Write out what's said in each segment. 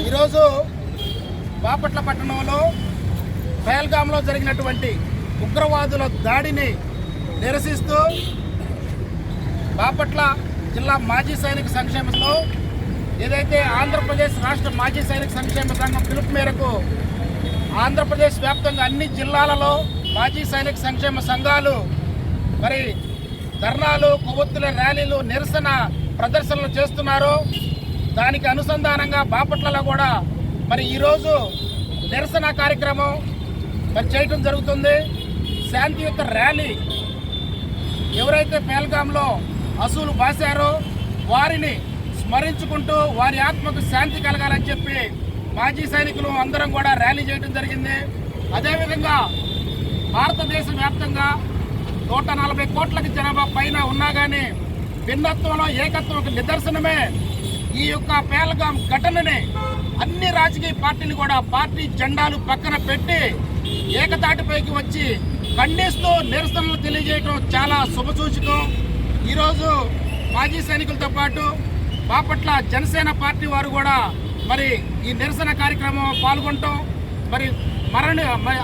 ఈరోజు బాపట్ల పట్టణంలో పహల్గామ్లో జరిగినటువంటి ఉగ్రవాదుల దాడిని నిరసిస్తూ బాపట్ల జిల్లా మాజీ సైనిక సంక్షేమంలో ఏదైతే ఆంధ్రప్రదేశ్ రాష్ట్ర మాజీ సైనిక సంక్షేమ సంఘం పిలుపు మేరకు ఆంధ్రప్రదేశ్ వ్యాప్తంగా అన్ని జిల్లాలలో మాజీ సైనిక సంక్షేమ సంఘాలు మరి ధర్నాలు కొవ్వొత్తుల ర్యాలీలు నిరసన ప్రదర్శనలు చేస్తున్నారు. దానికి అనుసంధానంగా బాపట్లలో కూడా మరి ఈరోజు నిరసన కార్యక్రమం మరి చేయటం జరుగుతుంది. శాంతియుత ర్యాలీ ఎవరైతే పేల్గాంలో అసూలు బాశారో వారిని స్మరించుకుంటూ వారి ఆత్మకు శాంతి కలగాలని చెప్పి మాజీ సైనికులు అందరం కూడా ర్యాలీ చేయడం జరిగింది. అదేవిధంగా భారతదేశ వ్యాప్తంగా నూట నలభై కోట్లకి జనాభా పైన ఉన్నా కానీ భిన్నత్వంలో ఏకత్వం ఒక నిదర్శనమే ఈ యొక్క పేలగాం ఘటనని. అన్ని రాజకీయ పార్టీలు కూడా పార్టీ జెండాలు పక్కన పెట్టి ఏకతాటిపైకి వచ్చి ఖండిస్తూ నిరసనలు తెలియజేయడం చాలా శుభసూచకం. ఈరోజు మాజీ సైనికులతో పాటు బాపట్ల జనసేన పార్టీ వారు కూడా మరి ఈ నిరసన కార్యక్రమం పాల్గొనటం మరి మరణ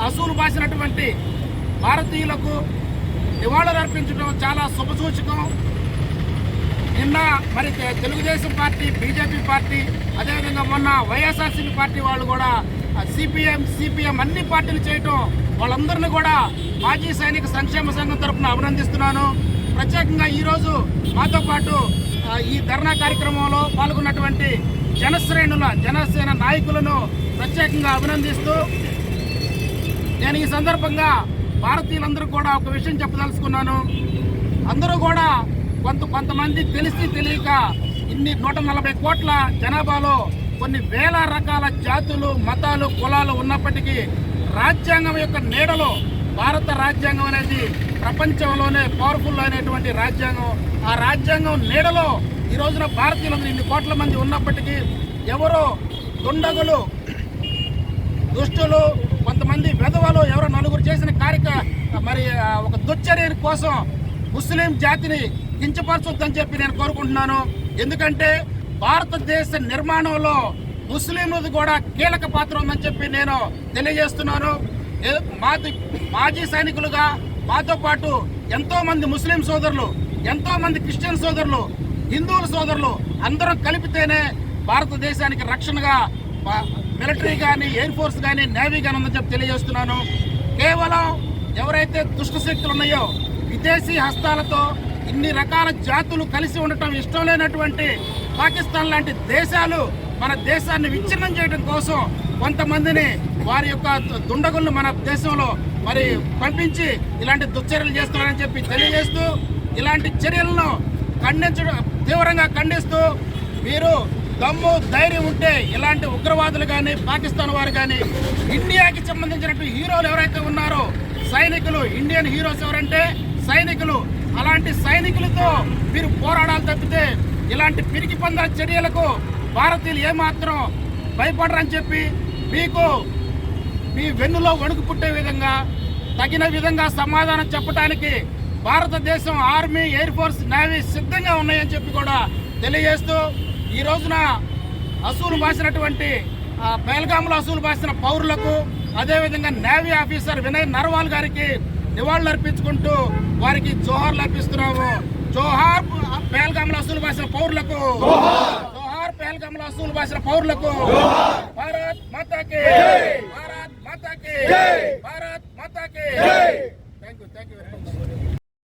అసూలు బాసినటువంటి భారతీయులకు నివాళులర్పించడం చాలా శుభసూచకం. నిన్న మరి తెలుగుదేశం పార్టీ బీజేపీ పార్టీ అదేవిధంగా మొన్న వైఎస్ఆర్సీపీ పార్టీ వాళ్ళు కూడా సిపిఎం సిపిఎం అన్ని పార్టీలు చేయటం వాళ్ళందరినీ కూడా మాజీ సైనిక సంక్షేమ సంఘం తరఫున అభినందిస్తున్నాను. ప్రత్యేకంగా ఈరోజు మాతో పాటు ఈ ధర్నా కార్యక్రమంలో పాల్గొన్నటువంటి జనశ్రేణుల జనసేన నాయకులను ప్రత్యేకంగా అభినందిస్తూ నేను ఈ సందర్భంగా భారతీయులందరూ కూడా ఒక విషయం చెప్పదలుచుకున్నాను. అందరూ కూడా కొంత కొంతమంది తెలిసి తెలియక ఇన్ని నూట నలభై కోట్ల జనాభాలో కొన్ని వేల రకాల జాతులు మతాలు కులాలు ఉన్నప్పటికీ రాజ్యాంగం యొక్క నీడలో భారత రాజ్యాంగం అనేది ప్రపంచంలోనే పవర్ఫుల్ అయినటువంటి రాజ్యాంగం. ఆ రాజ్యాంగం నీడలో ఈ రోజున భారతీయులందరూ ఇన్ని కోట్ల మంది ఉన్నప్పటికీ ఎవరో దుండగులు దుష్టులు కొంతమంది వెధవలు ఎవరో నలుగురు చేసిన కార్యక మరి ఒక దుశ్చర్య కోసం ముస్లిం జాతిని కించపరచొద్దని చెప్పి నేను కోరుకుంటున్నాను. ఎందుకంటే భారతదేశ నిర్మాణంలో ముస్లింలది కూడా కీలక పాత్ర ఉందని చెప్పి నేను తెలియజేస్తున్నాను. మాది మాజీ సైనికులుగా మాతో పాటు ఎంతోమంది ముస్లిం సోదరులు ఎంతోమంది క్రిస్టియన్ సోదరులు హిందువుల సోదరులు అందరం కలిపితేనే భారతదేశానికి రక్షణగా మిలిటరీ కానీ ఎయిర్ ఫోర్స్ కానీ నేవీ కానీ ఉందని చెప్పి తెలియజేస్తున్నాను. కేవలం ఎవరైతే దుష్ట శక్తులు ఉన్నాయో విదేశీ హస్తాలతో ఇన్ని రకాల జాతులు కలిసి ఉండటం ఇష్టం లేనటువంటి పాకిస్తాన్ లాంటి దేశాలు మన దేశాన్ని విచ్ఛిన్నం చేయడం కోసం కొంతమందిని వారి యొక్క దుండగులను మన దేశంలో మరి పంపించి ఇలాంటి దుశ్చర్యలు చేస్తున్నారని చెప్పి తెలియజేస్తూ ఇలాంటి చర్యలను ఖండించడం తీవ్రంగా ఖండిస్తూ మీరు దమ్ము ధైర్యం ఉంటే ఇలాంటి ఉగ్రవాదులు కానీ పాకిస్తాన్ వారు కానీ ఇండియాకి సంబంధించినటువంటి హీరోలు ఎవరైతే ఉన్నారో సైనికులు ఇండియన్ హీరోస్ ఎవరంటే సైనికులు. అలాంటి సైనికులతో మీరు పోరాడాలి తప్పితే ఇలాంటి పిరికి పొందిన చర్యలకు భారతీయులు ఏమాత్రం భయపడరని చెప్పి మీకు మీ వెన్నులో వణుకు పుట్టే విధంగా తగిన విధంగా సమాధానం చెప్పడానికి భారతదేశం ఆర్మీ ఎయిర్ ఫోర్స్ నేవీ సిద్ధంగా ఉన్నాయని చెప్పి కూడా తెలియజేస్తూ ఈ రోజున అసూలు బాసినటువంటి ఆ, బెల్గాంలో అసూలు బాసిన పౌరులకు అదేవిధంగా నేవీ ఆఫీసర్ వినయ్ నర్వాల్ గారికి నివాళులు అర్పించుకుంటూ వారికి జోహార్లు అర్పిస్తున్నాము జోహార్ బెల్గాంలో అసూలు బాసిన పౌరులకు జోహార్ బెల్గాంలో అసూలు బాసిన పౌరులకు భారత్ మాతాకి భారత్ మాతాకి!